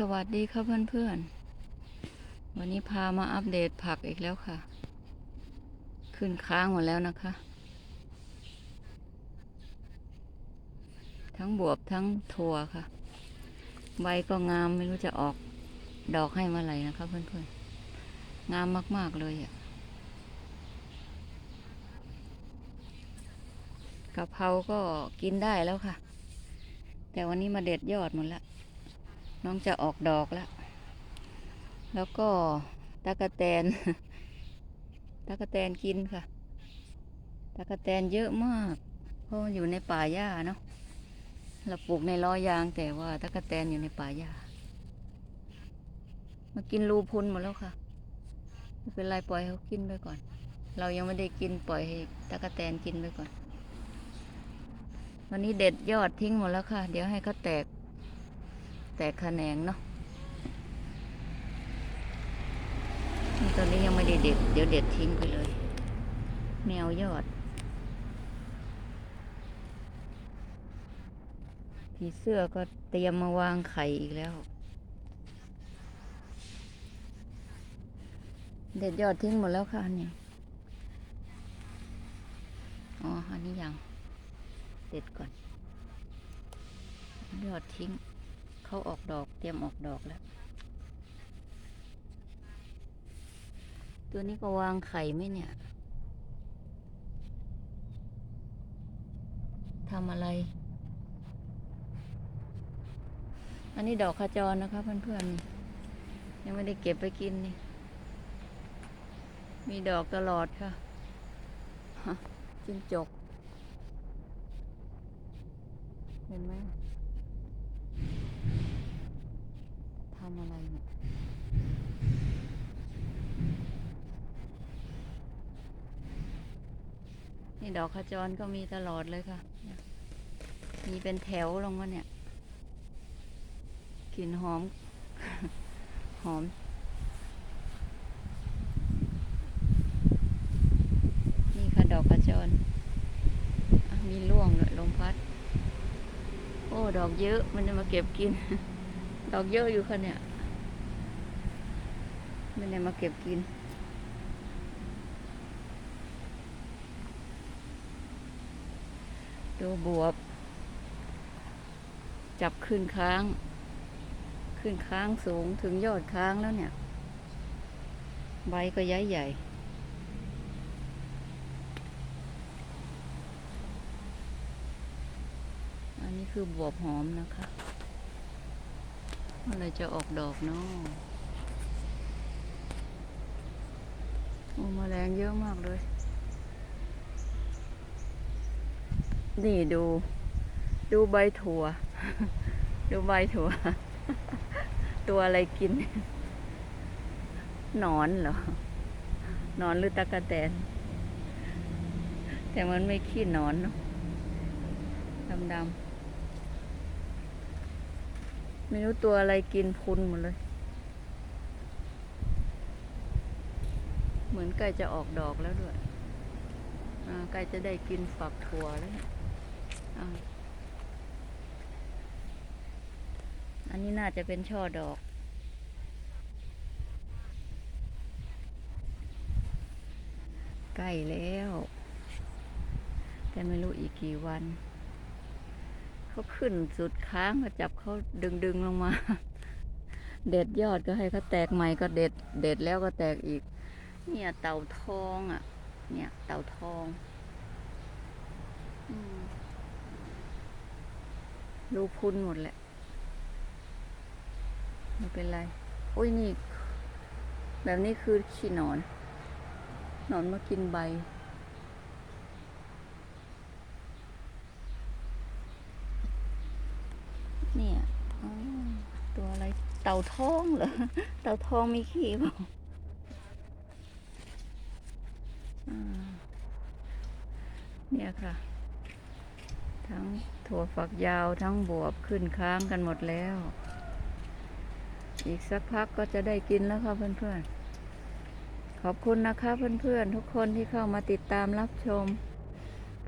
สวัสดีครับเพื่อนๆ วันนี้พามาอัปเดตผักอีกแล้วค่ะ ขึ้นค้างหมดแล้วนะคะ ทั้งบวบทั้งถั่วค่ะ ใบก็งามไม่รู้จะออกดอกให้เมื่อไหร่นะคะเพื่อนๆ งามมากๆเลยอะ่ะกะเพราก็กินได้แล้วค่ะ แต่วันนี้มาเด็ดยอดหมดแล้ว น้องจะออกดอกแล้ว แล้วก็ตะกะแตนตะกะแตนกินค่ะตะกะแตนเยอะมาก เพราะอยู่ในป่าหญ้าเนาะเราปลูกในล้อยางแต่ว่าตะกะแตนอยู่ในป่าหญ้ามากินรูพุนหมดแล้วค่ะไม่เป็นไรปล่อยเขากินไปก่อน เรายังไม่ได้กินปล่อยให้ตะกะแตนกินไปก่อนวันนี้เด็ดยอดทิ้งหมดแล้วค่ะ เดี๋ยวให้เขาแตก แตกแขนงเนาะนี่ตอนนี้ยังไม่ได้เด็ด เดี๋ยวเด็ดทิ้งไปเลย แนวยอด ผีเสื้อก็เตรียมมาวางไข่อีกแล้ว เด็ดยอดทิ้งหมดแล้วค่ะนนี่อ๋อ อันนี้ยัง เด็ดก่อน ยอดทิ้ง เขาออกดอกเตรียมออกดอกแล้ว ตัวนี้ก็วางไข่ไหมเนี่ยทำอะไร อันนี้ดอกขจรนะคะเพื่อนๆนี่ยังไม่ได้เก็บไปกินนี่ มีดอกตลอดค่ะจิ้งจก เห็นไหม ทำอะไรเนี่ยนี่ดอกขจรก็มีตลอดเลยค่ะ มีเป็นแถวลงมาเนี่ยกลิ่นหอม หอมนี่ค่ะดอกขจรอะมีร่วงด้วยลมพัด โอ้ ดอกเยอะมันจะมาเก็บกิน ดอกเยอะอยู่ค่ะเนี่ยไม่ได้มาเก็บกิน ดูบวบ จับขึ้นค้าง ขึ้นค้างสูงถึงยอดค้างแล้วเนี่ย ใบก็ย้ายใหญ่อันนี้คือบวบหอมนะคะ เมื่อไรจะออกดอกเนาะโอ้แมลงเยอะมากเลย นี่ดู ดูใบถั่ว ดูใบถั่ว ตัวอะไรกิน นอนเหรอ นอนหรือตะกะแตน แต่มันไม่ขี้นอนเนาะดำๆ ไม่รู้ตัวอะไรกินพุนหมดเลย เหมือนใกล้จะออกดอกแล้วด้วยใกล้จะได้กินฝักถั่วแล้วอันนี้น่าจะเป็นช่อดอกใกล้แล้ว แต่ไม่รู้อีกกี่วัน เขาขึ้นสุดค้างก็จับเขาดึงดึงลงมา เด็ดยอดก็ให้เขาแตกใหม่ก็เด็ด เด็ดแล้วก็แตกอีก เนี่ยเต่าทองอะ เนี่ยเต่าทองอมรูพุนหมดแหละไม่เป็นไร โอ้ยนี่ แบบนี้คือขี้หนอน หนอนมากินใบ เนี่ยอ๋อ ตัวอะไรเต่าทองเหรอ เต่าทองมีขี้เปล่าอ่าเนี่ยค่ะ ทั้งถั่วฝักยาวทั้งบวบขึ้นค้างกันหมดแล้ว อีกสักพักก็จะได้กินแล้วค่ะเพื่อนๆ ขอบคุณนะคะเพื่อนๆ ทุกคนที่เข้ามาติดตามรับชม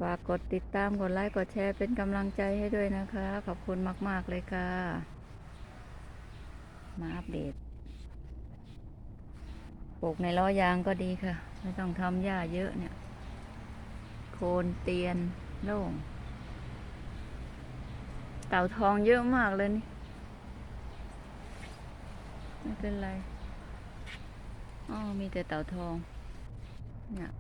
ฝากกดติดตามกดไลค์กดแชร์เป็นกำลังใจให้ด้วยนะคะ ขอบคุณมาก ๆ เลยค่ะ มาอัปเดตปลูกในล้อยางก็ดีค่ะ ไม่ต้องทำหญ้าเยอะเนี่ย โคนเตียนโล่ง เต่าทองเยอะมากเลยนี่ ไม่เป็นไร อ๋อ มีแต่เต่าทอง เนี่ย